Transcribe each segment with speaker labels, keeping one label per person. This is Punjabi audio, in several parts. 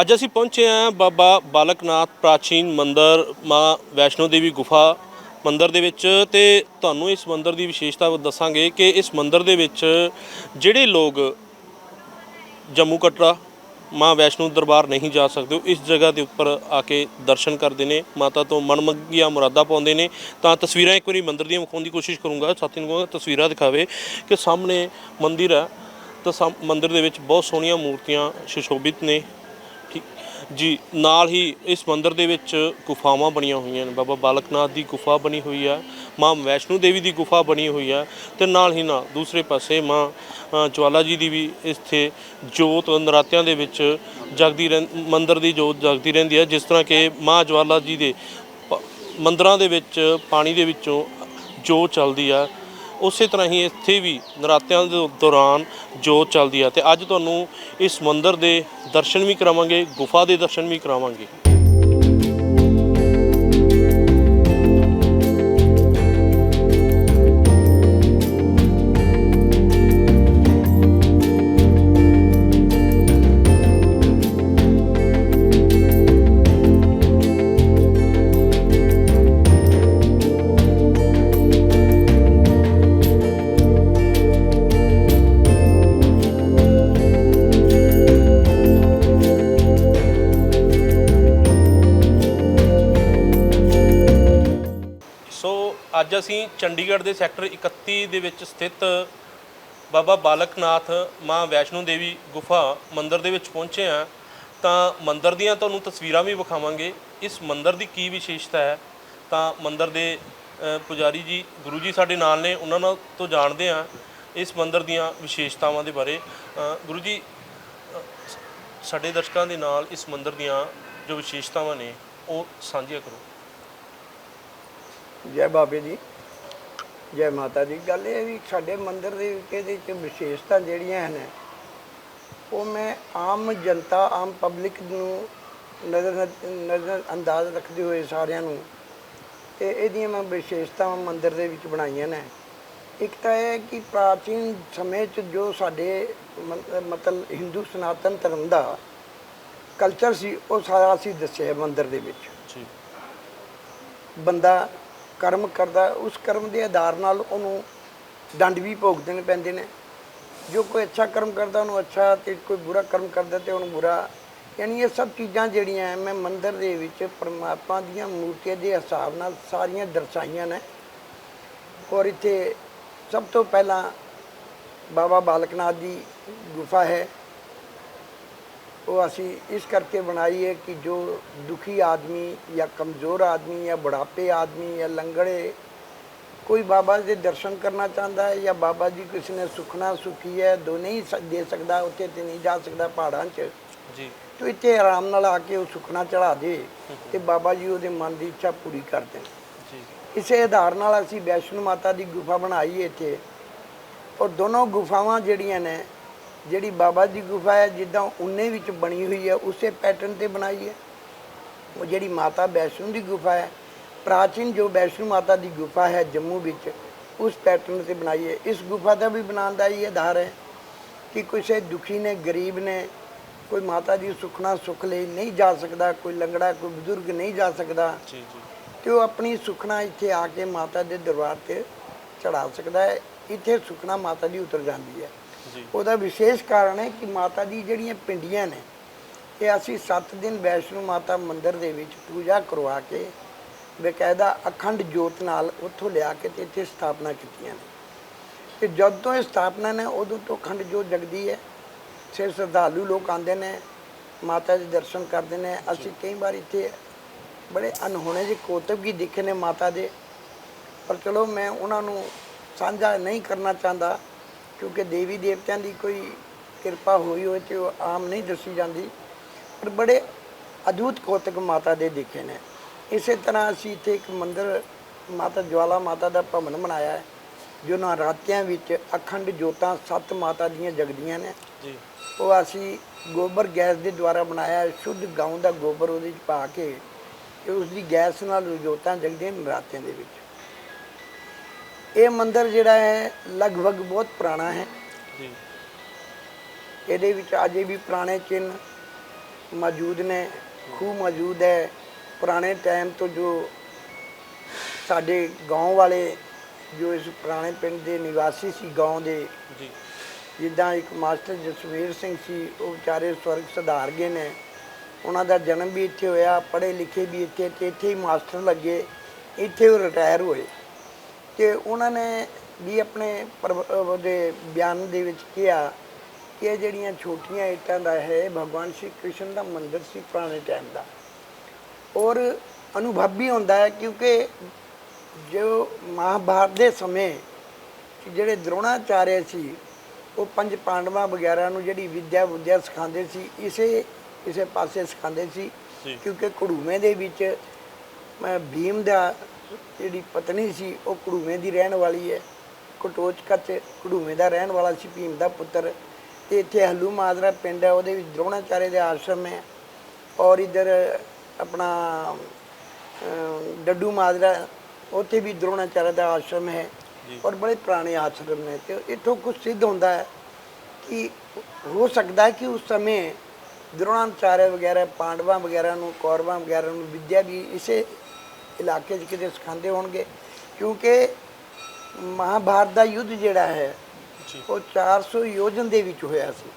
Speaker 1: ਅੱਜ ਅਸੀਂ ਪਹੁੰਚੇ ਹਾਂ ਬਾਬਾ ਬਾਲਕਨਾਥ ਪ੍ਰਾਚੀਨ ਮੰਦਿਰ, ਮਾਂ ਵੈਸ਼ਨੋ ਦੇਵੀ ਗੁਫਾ ਮੰਦਿਰ ਦੇ ਵਿੱਚ ਤੇ ਤੁਹਾਨੂੰ ਇਸ ਮੰਦਿਰ ਦੀ ਵਿਸ਼ੇਸ਼ਤਾ ਦੱਸਾਂਗੇ ਕਿ ਇਸ ਮੰਦਿਰ ਦੇ ਵਿੱਚ ਜਿਹੜੇ ਲੋਕ ਜੰਮੂ ਕਟਰਾ, ਮਾਂ ਵੈਸ਼ਨੋ ਦਰਬਾਰ ਨਹੀਂ ਜਾ ਸਕਦੇ, ਉਹ ਇਸ ਜਗ੍ਹਾ ਦੇ ਉੱਪਰ ਆ ਕੇ ਦਰਸ਼ਨ ਕਰਦੇ ਨੇ, ਮਾਤਾ ਤੋਂ ਮਨਮੰਗੀਆਂ ਮੁਰਾਦਾਂ ਪਾਉਂਦੇ ਨੇ। ਤਾਂ ਤਸਵੀਰਾਂ ਇੱਕ ਵਾਰੀ ਮੰਦਿਰ ਦੀਆਂ ਵਿਖਾਉਣ ਦੀ ਕੋਸ਼ਿਸ਼ ਕਰੂੰਗਾ ਸਾਥੀ ਨੂੰ ਕਹੂੰਗਾ ਤਸਵੀਰਾਂ ਦਿਖਾਵੇ ਕਿ ਸਾਹਮਣੇ ਮੰਦਿਰ ਹੈ। ਤਾਂ ਸਾਹਮ- ਮੰਦਿਰ ਦੇ ਵਿੱਚ ਬਹੁਤ ਸੋਹਣੀਆਂ ਮੂਰਤੀਆਂ ਸੁਸ਼ੋਭਿਤ ਨੇ। ਜੀ, ਨਾਲ ਹੀ ਇਸ ਮੰਦਿਰ ਦੇ ਵਿੱਚ ਗੁਫਾਵਾਂ ਬਣੀਆਂ ਹੋਈਆਂ ਨੇ। ਬਾਬਾ ਬਾਲਕਨਾਥ ਦੀ ਗੁਫਾ ਬਣੀ ਹੋਈ ਹੈ ਮਾਂ ਵੈਸ਼ਨੋ ਦੇਵੀ ਦੀ ਗੁਫਾ ਬਣੀ ਹੋਈ ਹੈ ਤੇ ਨਾਲ ਹੀ ਨਾਲ ਦੂਸਰੇ ਪਾਸੇ ਮਾਂ ਜਵਾਲਾ ਜੀ ਦੀ ਵੀ ਇੱਥੇ ਜੋਤ ਨਰਾਤਿਆਂ ਦੇ ਵਿੱਚ ਜਗਦੀ ਰਹਿ, ਮੰਦਿਰ ਦੀ ਜੋਤ ਜਗਦੀ ਰਹਿੰਦੀ ਹੈ ਜਿਸ ਤਰ੍ਹਾਂ ਕਿ ਮਾਂ ਜਵਾਲਾ ਜੀ ਦੇ ਮੰਦਰਾਂ ਦੇ ਵਿੱਚ, ਪਾਣੀ ਦੇ ਵਿੱਚੋਂ ਜੋਤ ਚੱਲਦੀ ਆ। ਉਸੇ ਤਰ੍ਹਾਂ ਹੀ ਇੱਥੇ ਵੀ ਨਰਾਤਿਆਂ ਦੇ ਦੌਰਾਨ ਜੋਤ ਚੱਲਦੀ ਆ ਤੇ ਅੱਜ ਤੁਹਾਨੂੰ ਇਸ ਮੰਦਿਰ ਦੇ ਦਰਸ਼ਨ ਵੀ ਕਰਾਵਾਂਗੇ, ਗੁਫਾ ਦੇ ਦਰਸ਼ਨ ਵੀ ਕਰਾਵਾਂਗੇ। ਅੱਜ ਅਸੀਂ ਚੰਡੀਗੜ੍ਹ ਦੇ ਸੈਕਟਰ 31 ਦੇ ਵਿੱਚ ਸਥਿਤ ਬਾਬਾ ਬਾਲਕਨਾਥ ਮਾਂ ਵੈਸ਼ਨੋ ਦੇਵੀ ਗੁਫਾ ਮੰਦਿਰ ਦੇ ਵਿੱਚ ਪਹੁੰਚੇ ਹਾਂ। ਤਾਂ ਮੰਦਿਰ ਦੀਆਂ ਤੁਹਾਨੂੰ ਤਸਵੀਰਾਂ ਵੀ ਵਿਖਾਵਾਂਗੇ। ਇਸ ਮੰਦਿਰ ਦੀ ਕੀ ਵਿਸ਼ੇਸ਼ਤਾ ਹੈ? ਤਾਂ ਮੰਦਿਰ ਦੇ ਪੁਜਾਰੀ ਜੀ, ਗੁਰੂ ਜੀ ਸਾਡੇ ਨਾਲ ਨੇ, ਉਹਨਾਂ ਨਾਲ ਤੋਂ ਜਾਣਦੇ ਹਾਂ ਇਸ ਮੰਦਿਰ ਦੀਆਂ ਵਿਸ਼ੇਸ਼ਤਾਵਾਂ ਦੇ ਬਾਰੇ। ਗੁਰੂ ਜੀ ਸਾਡੇ ਦਰਸ਼ਕਾਂ ਦੇ ਨਾਲ ਇਸ ਮੰਦਿਰ ਦੀਆਂ ਜੋ ਵਿਸ਼ੇਸ਼ਤਾਵਾਂ ਨੇ, ਉਹ ਸਾਂਝੀਆਂ ਕਰੋ।
Speaker 2: ਜੈ ਬਾਬੇ ਜੀ ਜੈ ਮਾਤਾ ਦੀ ਗੱਲ ਇਹ ਵੀ ਸਾਡੇ ਮੰਦਿਰ ਦੇ ਵਿੱਚ ਇਹਦੇ ਚ ਵਿਸ਼ੇਸ਼ਤਾ ਜਿਹੜੀਆਂ ਹਨ ਉਹ ਮੈਂ ਆਮ ਜਨਤਾ ਆਮ ਪਬਲਿਕ ਨੂੰ ਨਜ਼ਰ ਨਜ਼ਰ ਅੰਦਾਜ਼ ਰੱਖਦੇ ਹੋਏ ਸਾਰਿਆਂ ਨੂੰ ਤੇ ਇਹਦੀਆਂ ਮੈਂ ਵਿਸ਼ੇਸ਼ਤਾਵਾਂ ਮੰਦਿਰ ਦੇ ਵਿੱਚ ਬਣਾਈਆਂ ਨੇ। ਇੱਕ ਤਾਂ ਇਹ ਹੈ ਕਿ ਪ੍ਰਾਚੀਨ ਸਮੇਂ 'ਚ ਜੋ ਸਾਡੇ ਮਤਲਬ ਹਿੰਦੂ ਸਨਾਤਨ ਧਰਮ ਦਾ ਕਲਚਰ ਸੀ ਉਹ ਸਾਰਾ ਅਸੀਂ ਦੱਸਿਆ ਮੰਦਿਰ ਦੇ ਵਿੱਚ।
Speaker 1: ਜੀ।
Speaker 2: ਬੰਦਾ ਕਰਮ ਕਰਦਾ, ਉਸ ਕਰਮ ਦੇ ਆਧਾਰ ਨਾਲ ਉਹਨੂੰ ਦੰਡ ਵੀ ਭੋਗਣੇ ਪੈਂਦੇ ਨੇ। ਜੋ ਕੋਈ ਅੱਛਾ ਕਰਮ ਕਰਦਾ, ਉਹਨੂੰ ਅੱਛਾ ਤੇ ਕੋਈ ਬੁਰਾ ਕਰਮ ਕਰਦਾ ਤੇ ਉਹਨੂੰ ਬੁਰਾ। ਯਾਨੀ ਇਹ ਸਭ ਚੀਜ਼ਾਂ ਜਿਹੜੀਆਂ ਮੈਂ ਮੰਦਰ ਦੇ ਵਿੱਚ ਪਰਮਾਤਮਾ ਦੀਆਂ ਮੂਰਤੀਆਂ ਦੇ ਹਿਸਾਬ ਨਾਲ ਸਾਰੀਆਂ ਦਰਸਾਈਆਂ ਨੇ। ਔਰ ਇੱਥੇ ਸਭ ਤੋਂ ਪਹਿਲਾਂ ਬਾਬਾ ਬਾਲਕਨਾਥ ਦੀ ਗੁਫਾ ਹੈ। ਉਹ ਅਸੀਂ ਇਸ ਕਰਕੇ ਬਣਾਈ ਹੈ ਕਿ ਜੋ ਦੁਖੀ ਆਦਮੀ ਜਾਂ ਕਮਜ਼ੋਰ ਆਦਮੀ ਜਾਂ ਬੁਢਾਪੇ ਆਦਮੀ ਜਾਂ ਲੰਗੜੇ ਕੋਈ ਬਾਬਾ ਦੇ ਦਰਸ਼ਨ ਕਰਨਾ ਚਾਹੁੰਦਾ ਹੈ ਜਾਂ ਬਾਬਾ ਜੀ ਕਿਸੇ ਨੇ ਸੁਖਣਾ ਸੁਖੀ ਹੈ ਦੋ ਨਹੀਂ ਦੇ ਸਕਦਾ ਉੱਥੇ ਤੇ ਨਹੀਂ ਜਾ ਸਕਦਾ ਪਹਾੜਾਂ 'ਚ।
Speaker 1: ਜੀ।
Speaker 2: ਤੋ ਇੱਥੇ ਆਰਾਮ ਨਾਲ ਆ ਕੇ ਉਹ ਸੁਖਣਾ ਚੜਾ ਦੇ ਤੇ ਬਾਬਾ ਜੀ ਉਹਦੇ ਮਨ ਦੀ ਇੱਛਾ ਪੂਰੀ ਕਰ ਦੇਣ।
Speaker 1: ਜੀ।
Speaker 2: ਇਸੇ ਆਧਾਰ ਨਾਲ ਅਸੀਂ ਵੈਸ਼ਨੂ ਮਾਤਾ ਦੀ ਗੁਫਾ ਬਣਾਈ ਇੱਥੇ। ਔਰ ਦੋਨੋਂ ਗੁਫਾਵਾਂ ਜਿਹੜੀਆਂ ਨੇ ਜਿਹੜੀ ਬਾਬਾ ਦੀ ਗੁਫਾ ਹੈ ਜਿੱਦਾਂ ਉਹਨੇ ਵਿੱਚ ਬਣੀ ਹੋਈ ਹੈ ਉਸੇ ਪੈਟਰਨ ਤੇ ਬਣਾਈ ਹੈ। ਉਹ ਜਿਹੜੀ ਮਾਤਾ ਵੈਸ਼ਨੂ ਦੀ ਗੁਫਾ ਹੈ ਪ੍ਰਾਚੀਨ ਜੋ ਵੈਸ਼ਨੂ ਮਾਤਾ ਦੀ ਗੁਫਾ ਹੈ ਜੰਮੂ ਵਿੱਚ ਉਸ ਪੈਟਰਨ ਤੇ ਬਣਾਈ ਹੈ। ਇਸ ਗੁਫਾ ਦਾ ਵੀ ਬਣਾਉਣ ਦਾ ਇਹ ਆਧਾਰ ਹੈ ਕਿ ਕਿਸੇ ਦੁਖੀ ਨੇ ਗਰੀਬ ਨੇ ਕੋਈ ਮਾਤਾ ਦੀ ਸੁਖਣਾ ਸੁਖ ਲਈ ਨਹੀਂ ਜਾ ਸਕਦਾ ਕੋਈ ਲੰਗੜਾ ਕੋਈ ਬਜ਼ੁਰਗ ਨਹੀਂ ਜਾ ਸਕਦਾ
Speaker 1: ਜੀ ਜੀ।
Speaker 2: ਤੇ ਉਹ ਆਪਣੀ ਸੁਖਣਾ ਇੱਥੇ ਆ ਕੇ ਮਾਤਾ ਦੇ ਦਰਬਾਰ ਤੇ ਚੜਾ ਸਕਦਾ ਹੈ। ਇੱਥੇ ਸੁਖਣਾ ਮਾਤਾ ਦੀ ਉਤਰ ਜਾਂਦੀ ਹੈ।
Speaker 1: ਜੀ
Speaker 2: ਉਹਦਾ ਵਿਸ਼ੇਸ਼ ਕਾਰਨ ਹੈ ਕਿ ਮਾਤਾ ਦੀ ਜਿਹੜੀਆਂ ਪਿੰਡੀਆਂ ਨੇ ਇਹ ਅਸੀਂ 7 ਦਿਨ ਵੈਸ਼ਨੂ ਮਾਤਾ ਮੰਦਿਰ ਦੇ ਵਿੱਚ ਪੂਜਾ ਕਰਵਾ ਕੇ ਬਕਾਇਦਾ ਅਖੰਡ ਜੋਤ ਨਾਲ ਉੱਥੋਂ ਲਿਆ ਕੇ ਤੇ ਇੱਥੇ ਸਥਾਪਨਾ ਕੀਤੀਆਂ ਨੇ। ਤੇ ਜਦ ਤੋਂ ਇਹ ਸਥਾਪਨਾ ਨੇ ਉਦੋਂ ਤੋਂ ਅਖੰਡ ਜੋਤ ਜਗਦੀ ਹੈ। ਸਿਰ ਸ਼ਰਧਾਲੂ ਲੋਕ ਆਉਂਦੇ ਨੇ ਮਾਤਾ ਦੇ ਦਰਸ਼ਨ ਕਰਦੇ ਨੇ। ਅਸੀਂ ਕਈ ਵਾਰ ਇੱਥੇ ਬੜੇ ਅਨਹੋਣੇ ਜਿਹੇ ਕੋਤਕ ਵੀ ਦੇਖੇ ਨੇ ਮਾਤਾ ਦੇ। ਪਰ ਚਲੋ ਮੈਂ ਉਹਨਾਂ ਨੂੰ ਸਾਂਝਾ ਨਹੀਂ ਕਰਨਾ ਚਾਹੁੰਦਾ। ਕਿਉਂਕਿ ਦੇਵੀ ਦੇਵਤਿਆਂ ਦੀ ਕੋਈ ਕਿਰਪਾ ਹੋਈ ਹੋਏ ਤੇ ਉਹ ਆਮ ਨਹੀਂ ਦੱਸੀ ਜਾਂਦੀ ਪਰ ਬੜੇ ਅਦਭੁਤ ਕੋਤਕ ਮਾਤਾ ਦੇ ਦੇਖੇ ਨੇ। ਇਸੇ ਤਰ੍ਹਾਂ ਅਸੀਂ ਇੱਥੇ ਇੱਕ ਮੰਦਿਰ ਮਾਤਾ ਜਵਾਲਾ ਮਾਤਾ ਦਾ ਭਵਨ ਬਣਾਇਆ ਹੈ ਜੋ ਨਰਾਤਿਆਂ ਵਿੱਚ ਅਖੰਡ ਜੋਤਾਂ ਸੱਤ ਮਾਤਾ ਦੀਆਂ ਜਗਦੀਆਂ ਨੇ।
Speaker 1: ਜੀ।
Speaker 2: ਉਹ ਅਸੀਂ ਗੋਬਰ ਗੈਸ ਦੇ ਦੁਆਰਾ ਬਣਾਇਆ। ਸ਼ੁੱਧ ਗਾਂ ਦਾ ਗੋਬਰ ਉਹਦੇ ਵਿੱਚ ਪਾ ਕੇ ਤੇ ਉਸ ਦੀ ਗੈਸ ਨਾਲ ਜੋਤਾਂ ਜਗਦੀਆਂ ਨਰਾਤਿਆਂ ਦੇ ਵਿੱਚ। ਇਹ ਮੰਦਿਰ ਜਿਹੜਾ ਹੈ ਲਗਭਗ ਬਹੁਤ ਪੁਰਾਣਾ ਹੈ
Speaker 1: ਜੀ
Speaker 2: ਇਹਦੇ ਵਿੱਚ ਅਜੇ ਵੀ ਪੁਰਾਣੇ ਚਿੰਨ੍ਹ ਮੌਜੂਦ ਨੇ ਖੂਹ ਮੌਜੂਦ ਹੈ ਪੁਰਾਣੇ ਟਾਈਮ ਤੋਂ ਜੋ ਸਾਡੇ گاؤں ਵਾਲੇ ਜੋ ਇਸ ਪੁਰਾਣੇ ਪਿੰਡ ਦੇ ਨਿਵਾਸੀ ਸੀ گاؤں ਦੇ
Speaker 1: ਜੀ
Speaker 2: ਜਿੱਦਾਂ ਇੱਕ ਮਾਸਟਰ ਜਸਵੀਰ ਸਿੰਘ ਸੀ ਉਹ ਵਿਚਾਰੇ ਸਵਰਗ ਸੁਧਾਰ ਗਏ ਨੇ ਉਹਨਾਂ ਦਾ ਜਨਮ ਵੀ ਇੱਥੇ ਹੋਇਆ ਪੜ੍ਹੇ ਲਿਖੇ ਵੀ ਇੱਥੇ ਤੇ ਇੱਥੇ ਹੀ ਮਾਸਟਰ ਲੱਗੇ ਇੱਥੇ ਉਹ ਰਿਟਾਇਰ ਹੋਏ ਤੇ ਉਹਨਾਂ ਨੇ ਵੀ ਆਪਣੇ ਅਹ ਉਹਦੇ ਬਿਆਨ ਦੇ ਵਿੱਚ ਕਿਹਾ ਕਿ ਇਹ ਜਿਹੜੀਆਂ ਛੋਟੀਆਂ ਇੱਟਾਂ ਦਾ ਹੈ ਭਗਵਾਨ ਸ਼੍ਰੀ ਕ੍ਰਿਸ਼ਨ ਦਾ ਮੰਦਿਰ ਸੀ ਪੁਰਾਣੇ ਟਾਈਮ ਦਾ ਔਰ ਅਨੁਭਵ ਵੀ ਹੁੰਦਾ ਹੈ ਕਿਉਂਕਿ ਜੋ ਮਹਾਭਾਰਤ ਦੇ ਸਮੇਂ ਕਿ ਜਿਹੜੇ ਦ੍ਰੋਣਾਚਾਰਿਆ ਸੀ ਉਹ ਪੰਜ ਪਾਂਡਵਾਂ ਵਗੈਰਾ ਨੂੰ ਜਿਹੜੀ ਵਿਦਿਆ ਵਿਦਿਆ ਸਿਖਾਉਂਦੇ ਸੀ ਇਸੇ ਇਸੇ ਪਾਸੇ ਸਿਖਾਉਂਦੇ ਸੀ
Speaker 1: ਜੀ।
Speaker 2: ਕਿਉਂਕਿ ਕੜੂਮੇ ਦੇ ਵਿੱਚ ਮੈਂ ਭੀਮ ਦਾ ਜਿਹੜੀ ਪਤਨੀ ਸੀ ਉਹ ਕੜੂਮੇ ਦੀ ਰਹਿਣ ਵਾਲੀ ਹੈ। ਕਟੋਚਕਾ ਚ ਕੜੂਮੇ ਦਾ ਰਹਿਣ ਵਾਲਾ ਸੀ ਭੀਮ ਦਾ ਪੁੱਤਰ। ਤੇ ਇੱਥੇ ਹਲੂ ਮਾਜਰਾ ਪਿੰਡ ਹੈ ਉਹਦੇ ਵਿੱਚ ਦ੍ਰੋਣਾਚਾਰਿਆ ਦੇ ਆਸ਼ਰਮ ਹੈ। ਔਰ ਇਧਰ ਆਪਣਾ ਡੱਡੂ ਮਾਜਰਾ ਉੱਥੇ ਵੀ ਦ੍ਰੋਣਾਚਾਰਿਆ ਦਾ ਆਸ਼ਰਮ ਹੈ। ਔਰ ਬੜੇ ਪੁਰਾਣੇ ਆਸ਼ਰਮ ਨੇ ਤੇ ਇੱਥੋਂ ਕੁਝ ਸਿੱਧ ਹੁੰਦਾ ਹੈ ਕਿ ਹੋ ਸਕਦਾ ਹੈ ਕਿ ਉਸ ਸਮੇਂ ਦ੍ਰੋਣਾਚਾਰਿਆ ਵਗੈਰਾ ਪਾਂਡਵਾਂ ਵਗੈਰਾ ਨੂੰ ਕੌਰਵਾਂ ਵਗੈਰਾ ਨੂੰ ਵਿਦਿਆ ਵੀ ਇਸੇ ਇਲਾਕੇ 'ਚ ਕਿਤੇ ਸਿਖਾਉਂਦੇ ਹੋਣਗੇ ਕਿਉਂਕਿ ਮਹਾਭਾਰਤ ਦਾ ਯੁੱਧ ਜਿਹੜਾ ਹੈ ਉਹ 400 ਯੋਜਨ ਦੇ ਵਿੱਚ ਹੋਇਆ ਸੀ।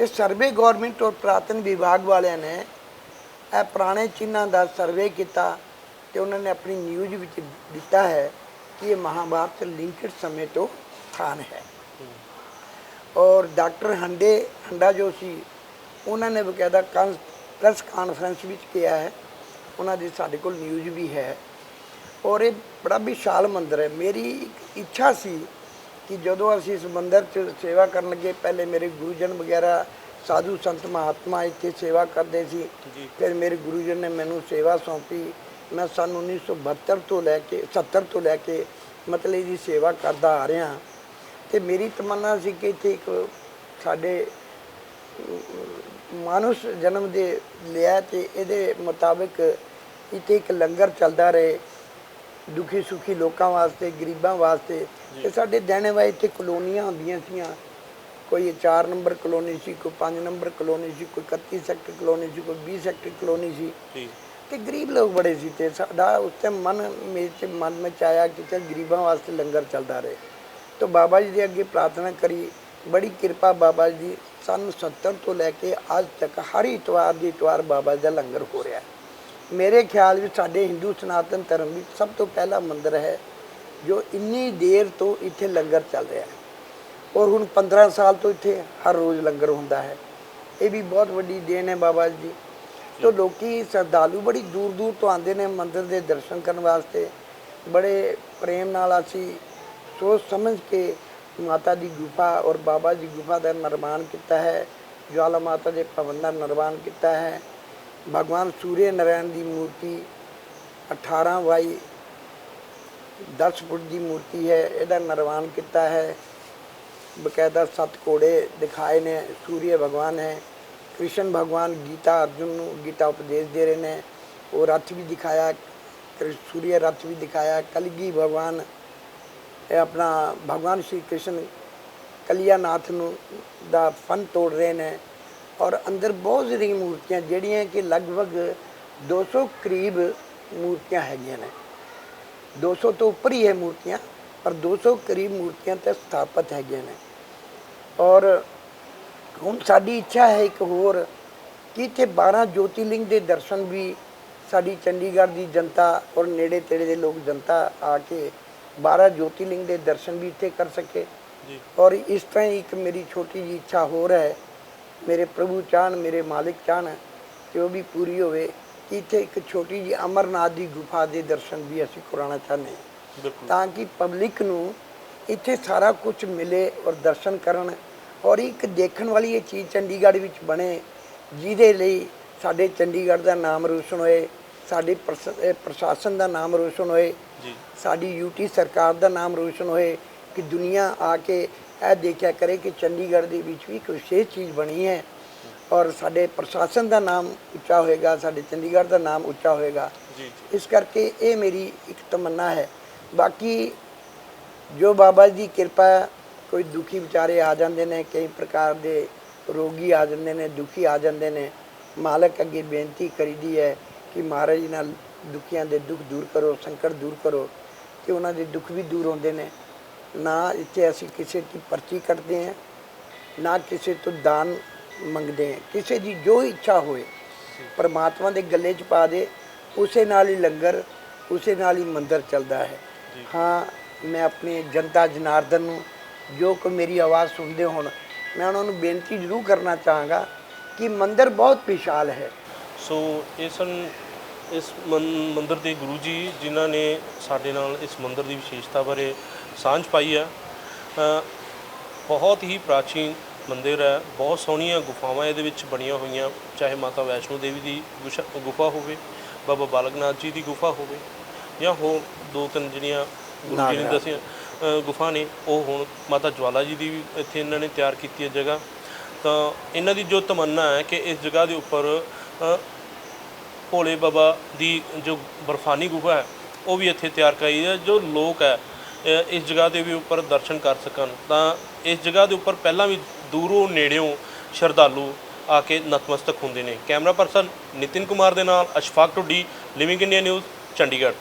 Speaker 2: ਇਹ ਸਰਵੇ ਗਵਰਨਮੈਂਟ ਔਰ ਪ੍ਰਾਤਨ ਵਿਭਾਗ ਵਾਲਿਆਂ ਨੇ ਇਹ ਪੁਰਾਣੇ ਚਿੰਨ੍ਹਾਂ ਦਾ ਸਰਵੇ ਕੀਤਾ ਤੇ ਉਹਨਾਂ ਨੇ ਆਪਣੀ ਨਿਊਜ਼ ਵਿੱਚ ਦਿੱਤਾ ਹੈ ਕਿ ਇਹ ਮਹਾਭਾਰਤ ਲਿੰਕਡ ਸਮੇਂ ਤੋਂ ਸਥਾਨ ਹੈ। ਔਰ ਡਾਕਟਰ ਹੰਡੇ ਹੰਡਾ ਜੋ ਸੀ ਉਹਨਾਂ ਨੇ ਬਕਾਇਦਾ ਪ੍ਰੈਸ ਕਾਨਫਰੰਸ ਵਿੱਚ ਕਿਹਾ ਹੈ ਉਹਨਾਂ ਦੀ ਸਾਡੇ ਕੋਲ ਨਿਊਜ਼ ਵੀ ਹੈ। ਔਰ ਇਹ ਬੜਾ ਵਿਸ਼ਾਲ ਮੰਦਿਰ ਹੈ। ਮੇਰੀ ਇੱਕ ਇੱਛਾ ਸੀ ਕਿ ਜਦੋਂ ਅਸੀਂ ਇਸ ਮੰਦਿਰ 'ਚ ਸੇਵਾ ਕਰਨ ਲੱਗੇ ਪਹਿਲੇ ਮੇਰੇ ਗੁਰੂਜਨ ਵਗੈਰਾ ਸਾਧੂ ਸੰਤ ਮਹਾਤਮਾ ਇੱਥੇ ਸੇਵਾ ਕਰਦੇ ਸੀ। ਫਿਰ ਮੇਰੇ ਗੁਰੂਜਨ ਨੇ ਮੈਨੂੰ ਸੇਵਾ ਸੌਂਪੀ। ਮੈਂ ਸਨ 1972 ਤੋਂ ਲੈ ਕੇ 70 ਤੋਂ ਲੈ ਕੇ ਮਤਲਬ ਇਹਦੀ ਸੇਵਾ ਕਰਦਾ ਆ ਰਿਹਾ। ਤੇ ਮੇਰੀ ਤਮੰਨਾ ਸੀ ਕਿ ਇੱਥੇ ਇੱਕ ਸਾਡੇ ਮਾਨੁਸ਼ ਜਨਮ ਦੇ ਲਿਆ ਤੇ ਇਹਦੇ ਮੁਤਾਬਕ ਇੱਥੇ ਇੱਕ ਲੰਗਰ ਚੱਲਦਾ ਰਹੇ ਦੁਖੀ ਸੁਖੀ ਲੋਕਾਂ ਵਾਸਤੇ ਗਰੀਬਾਂ ਵਾਸਤੇ। ਤੇ ਸਾਡੇ ਦੇਣੇ ਵਾਲੇ ਇੱਥੇ ਕਲੋਨੀਆਂ ਹੁੰਦੀਆਂ ਸੀਆਂ। ਕੋਈ 4 ਨੰਬਰ ਕਲੋਨੀ ਸੀ ਕੋਈ 5 ਨੰਬਰ ਕਲੋਨੀ ਸੀ ਕੋਈ 31 ਸੈਕਟਰ ਕਲੋਨੀ ਸੀ ਕੋਈ 20 ਸੈਕਟਰ ਕਲੋਨੀ ਸੀ।
Speaker 1: ਜੀ।
Speaker 2: ਤੇ ਗਰੀਬ ਲੋਕ ਬੜੇ ਸੀ ਤੇ ਸਾਡਾ ਉਸ ਤੇ ਮਨ ਮੇਰੇ ਚ ਮਨ ਵਿੱਚ ਆਇਆ ਕਿ ਚੱਲ ਗਰੀਬਾਂ ਵਾਸਤੇ ਲੰਗਰ ਚੱਲਦਾ ਰਹੇ। ਤਾਂ ਬਾਬਾ ਜੀ ਦੇ ਅੱਗੇ ਪ੍ਰਾਰਥਨਾ ਕਰੀ ਬੜੀ ਕਿਰਪਾ ਬਾਬਾ ਜੀ ਸਾਨੂੰ 70 ਤੋਂ ਲੈ ਕੇ ਅੱਜ ਤੱਕ ਹਰ ਇਤਵਾਰ ਦੀ ਇਤਵਾਰ ਬਾਬਾ ਜੀ ਦਾ ਲੰਗਰ ਹੋ ਰਿਹਾ ਹੈ। ਮੇਰੇ ਖਿਆਲ ਵਿੱਚ ਸਾਡੇ ਹਿੰਦੂ ਸਨਾਤਨ ਧਰਮ ਵਿੱਚ ਸਭ ਤੋਂ ਪਹਿਲਾ ਮੰਦਿਰ ਹੈ ਜੋ ਇੰਨੀ ਦੇਰ ਤੋਂ ਇੱਥੇ ਲੰਗਰ ਚੱਲ ਰਿਹਾ ਹੈ। ਔਰ ਹੁਣ 15 ਸਾਲ ਤੋਂ ਇੱਥੇ ਹਰ ਰੋਜ਼ ਲੰਗਰ ਹੁੰਦਾ ਹੈ। ਇਹ ਵੀ ਬਹੁਤ ਵੱਡੀ ਦੇਣ ਹੈ ਬਾਬਾ ਜੀ। ਦੀ ਤੋ ਲੋਕੀ ਸ਼ਰਧਾਲੂ ਬੜੀ ਦੂਰ ਦੂਰ ਤੋਂ ਆਉਂਦੇ ਨੇ ਮੰਦਿਰ ਦੇ ਦਰਸ਼ਨ ਕਰਨ ਵਾਸਤੇ। ਬੜੇ ਪ੍ਰੇਮ ਨਾਲ ਅਸੀਂ ਸੋਚ ਸਮਝ ਕੇ ਮਾਤਾ ਦੀ ਗੁਫਾ ਔਰ ਬਾਬਾ ਜੀ ਗੁਫਾ ਦਾ ਨਿਰਮਾਣ ਕੀਤਾ ਹੈ। ਜਵਾਲਾ ਮਾਤਾ ਦੇ ਭਵਨ ਦਾ ਨਿਰਮਾਣ ਕੀਤਾ ਹੈ। ਭਗਵਾਨ ਸੂਰਯ ਨਾਰਾਇਣ ਦੀ ਮੂਰਤੀ 18 ਬਾਈ 10 ਫੁੱਟ ਦੀ ਮੂਰਤੀ ਹੈ, ਇਹਦਾ ਨਿਰਵਾਣ ਕੀਤਾ ਹੈ। ਬਕਾਇਦਾ ਸੱਤ ਘੋੜੇ ਦਿਖਾਏ ਨੇ, ਸੂਰਯ ਭਗਵਾਨ ਹੈ, ਕ੍ਰਿਸ਼ਨ ਭਗਵਾਨ ਗੀਤਾ ਅਰਜੁਨ ਨੂੰ ਗੀਤਾ ਉਪਦੇਸ਼ ਦੇ ਰਹੇ ਨੇ। ਉਹ ਰੱਥ ਵੀ ਦਿਖਾਇਆ, ਕ੍ਰਿ- ਸੂਰਯ ਰੱਥ ਵੀ ਦਿਖਾਇਆ, ਕਲਗੀ ਭਗਵਾਨ, ਇਹ ਆਪਣਾ ਭਗਵਾਨ ਸ਼੍ਰੀ ਕ੍ਰਿਸ਼ਨ ਕਲਿਆਨਾਥ ਨੂੰ ਦਾ ਫਨ ਤੋੜ ਰਹੇ ਨੇ। ਔਰ ਅੰਦਰ ਬਹੁਤ ਸਾਰੀਆਂ ਮੂਰਤੀਆਂ ਜਿਹੜੀਆਂ ਕਿ ਲਗਭਗ 200 ਕਰੀਬ ਮੂਰਤੀਆਂ ਹੈਗੀਆਂ ਨੇ। 200 ਤੋਂ ਉੱਪਰ ਹੀ ਹੈ ਮੂਰਤੀਆਂ ਪਰ 200 ਕਰੀਬ ਮੂਰਤੀਆਂ ਤੇ ਸਥਾਪਿਤ ਹੈਗੀਆਂ ਨੇ। ਔਰ ਹੁਣ ਸਾਡੀ ਇੱਛਾ ਹੈ ਇੱਕ ਹੋਰ ਕਿ ਇੱਥੇ 12 ਜੋਤਿਰਲਿੰਗ ਦੇ ਦਰਸ਼ਨ ਵੀ ਸਾਡੀ ਚੰਡੀਗੜ੍ਹ ਦੀ ਜਨਤਾ ਔਰ ਨੇੜੇ ਤੇੜੇ ਦੇ ਲੋਕ ਜਨਤਾ ਆ ਕੇ 12 ਜੋਤਿਰਲਿੰਗ ਦੇ ਦਰਸ਼ਨ ਵੀ ਇੱਥੇ ਕਰ ਸਕੇ।
Speaker 1: ਜੀ।
Speaker 2: ਔਰ ਇਸ ਤਰ੍ਹਾਂ ਇੱਕ ਮੇਰੀ ਛੋਟੀ ਜੀ ਇੱਛਾ ਹੋਰ ਹੈ ਮੇਰੇ ਪ੍ਰਭੂ ਚਾਹਣ ਮੇਰੇ ਮਾਲਿਕ ਚਾਹਣ ਕਿ ਉਹ ਵੀ ਪੂਰੀ ਹੋਵੇ। ਕਿ ਇੱਥੇ ਇੱਕ ਛੋਟੀ ਜੀ ਅਮਰਨਾਥ ਦੀ ਗੁਫਾ ਦੇ ਦਰਸ਼ਨ ਵੀ ਅਸੀਂ ਕਰਾਉਣਾ ਚਾਹੁੰਦੇ ਹਾਂ। ਤਾਂ ਕਿ ਪਬਲਿਕ ਨੂੰ ਇੱਥੇ ਸਾਰਾ ਕੁਝ ਮਿਲੇ ਔਰ ਦਰਸ਼ਨ ਕਰਨ। ਔਰ ਇੱਕ ਦੇਖਣ ਵਾਲੀ ਇਹ ਚੀਜ਼ ਚੰਡੀਗੜ੍ਹ ਵਿੱਚ ਬਣੇ ਜਿਹਦੇ ਲਈ ਸਾਡੇ ਚੰਡੀਗੜ੍ਹ ਦਾ ਨਾਮ ਰੋਸ਼ਨ ਹੋਏ ਸਾਡੇ ਪ੍ਰਸ਼ਾਸਨ ਦਾ ਨਾਮ ਰੋਸ਼ਨ ਹੋਏ
Speaker 1: ਜੀ।
Speaker 2: ਸਾਡੀ ਯੂਟੀ ਸਰਕਾਰ ਦਾ ਨਾਮ ਰੋਸ਼ਨ ਹੋਏ ਕਿ ਦੁਨੀਆ ਆ ਕੇ ਇਹ ਦੇਖਿਆ ਕਰੇ ਕਿ ਚੰਡੀਗੜ੍ਹ ਦੇ ਵਿੱਚ ਵੀ ਇੱਕ ਵਿਸ਼ੇਸ਼ ਚੀਜ਼ ਬਣੀ ਹੈ ਔਰ ਸਾਡੇ ਪ੍ਰਸ਼ਾਸਨ ਦਾ ਨਾਮ ਉੱਚਾ ਹੋਏਗਾ ਸਾਡੇ ਚੰਡੀਗੜ੍ਹ ਦਾ ਨਾਮ ਉੱਚਾ ਹੋਏਗਾ। ਇਸ ਕਰਕੇ ਇਹ ਮੇਰੀ ਇੱਕ ਤਮੰਨਾ ਹੈ। ਬਾਕੀ ਜੋ ਬਾਬਾ ਜੀ ਦੀ ਕਿਰਪਾ ਕੋਈ ਦੁਖੀ ਵਿਚਾਰੇ ਆ ਜਾਂਦੇ ਨੇ ਕਈ ਪ੍ਰਕਾਰ ਦੇ ਰੋਗੀ ਆ ਜਾਂਦੇ ਨੇ ਦੁਖੀ ਆ ਜਾਂਦੇ ਨੇ ਮਾਲਕ ਅੱਗੇ ਬੇਨਤੀ ਕਰੀਦੀ ਹੈ ਕਿ ਮਹਾਰਾਜ ਨਾਲ ਦੁਖੀਆਂ ਦੇ ਦੁੱਖ ਦੂਰ ਕਰੋ ਸੰਕਟ ਦੂਰ ਕਰੋ ਕਿ ਉਹਨਾਂ ਦੇ ਦੁੱਖ ਵੀ ਦੂਰ ਹੁੰਦੇ ਨੇ। ਨਾ ਇੱਥੇ ਅਸੀਂ ਕਿਸੇ ਦੀ ਪਰਚੀ ਕੱਟਦੇ ਹਾਂ ਨਾ ਕਿਸੇ ਤੋਂ ਦਾਨ ਮੰਗਦੇ ਹਾਂ। ਕਿਸੇ ਦੀ ਜੋ ਇੱਛਾ ਹੋਏ ਪਰਮਾਤਮਾ ਦੇ ਗੱਲੇ 'ਚ ਪਾ ਦੇ ਉਸੇ ਨਾਲ ਹੀ ਲੰਗਰ ਉਸੇ ਨਾਲ ਹੀ ਮੰਦਰ ਚੱਲਦਾ ਹੈ। ਹਾਂ ਮੈਂ ਆਪਣੇ ਜਨਤਾ ਜਨਾਰਦਨ ਨੂੰ ਜੋ ਕੋ ਮੇਰੀ ਆਵਾਜ਼ ਸੁਣਦੇ ਹੋਣ ਮੈਂ ਉਹਨਾਂ ਨੂੰ ਬੇਨਤੀ ਜ਼ਰੂਰ ਕਰਨਾ ਚਾਹਾਂਗਾ ਕਿ ਮੰਦਰ ਬਹੁਤ ਵਿਸ਼ਾਲ ਹੈ।
Speaker 1: ਸੋ ਇਹ ਸਨ ਇਸ ਮੰਦਿਰ ਦੇ ਗੁਰੂ ਜੀ ਜਿਨ੍ਹਾਂ ਨੇ ਸਾਡੇ ਨਾਲ ਇਸ ਮੰਦਿਰ ਦੀ ਵਿਸ਼ੇਸ਼ਤਾ ਬਾਰੇ ਸਾਂਝ ਪਾਈ ਹੈ ਬਹੁਤ ਹੀ ਪ੍ਰਾਚੀਨ ਮੰਦਿਰ ਹੈ ਬਹੁਤ ਸੋਹਣੀਆਂ ਗੁਫਾਵਾਂ ਇਹਦੇ ਵਿੱਚ ਬਣੀਆਂ ਹੋਈਆਂ ਚਾਹੇ ਮਾਤਾ ਵੈਸ਼ਨੋ ਦੇਵੀ ਦੀ ਗੁਫਾ ਹੋਵੇ ਬਾਬਾ ਬਾਲਕਨਾਥ ਜੀ ਦੀ ਗੁਫਾ ਹੋਵੇ ਜਾਂ ਹੋਰ ਦੋ ਤਿੰਨ ਜਿਹੜੀਆਂ ਗੁਰੂ ਜੀ ਨੇ। ਦੱਸੀਆਂ ਗੁਫਾ ਨੇ ਉਹ ਹੁਣ ਮਾਤਾ ਜਵਾਲਾ ਜੀ ਦੀ ਵੀ ਇੱਥੇ ਇਹਨਾਂ ਨੇ ਤਿਆਰ ਕੀਤੀ ਹੈ ਜਗ੍ਹਾ ਤਾਂ ਇਹਨਾਂ ਦੀ ਜੋ ਤਮੰਨਾ ਹੈ ਕਿ ਇਸ ਜਗ੍ਹਾ ਦੇ ਉੱਪਰ ਭੋਲੇ ਬਾਬਾ ਦੀ ਜੋ ਬਰਫਾਨੀ ਗੁਫਾ ਹੈ, ਉਹ ਵੀ ਇੱਥੇ ਤਿਆਰ ਕਰਾਈ ਹੈ, ਜੋ ਲੋਕ ਹੈ ਇਸ ਜਗ੍ਹਾ ਦੇ ਵੀ ਉੱਪਰ ਦਰਸ਼ਨ ਕਰ ਸਕਣ। ਤਾਂ ਇਸ ਜਗ੍ਹਾ ਦੇ ਉੱਪਰ ਪਹਿਲਾਂ ਵੀ ਦੂਰੋਂ ਨੇੜਿਓਂ ਸ਼ਰਧਾਲੂ ਆ ਕੇ ਨਤਮਸਤਕ ਹੁੰਦੇ ਨੇ। ਕੈਮਰਾ ਪਰਸਨ ਨਿਤਿਨ ਕੁਮਾਰ ਦੇ ਨਾਲ Ashfaq Tuddi living India news Chandigarh.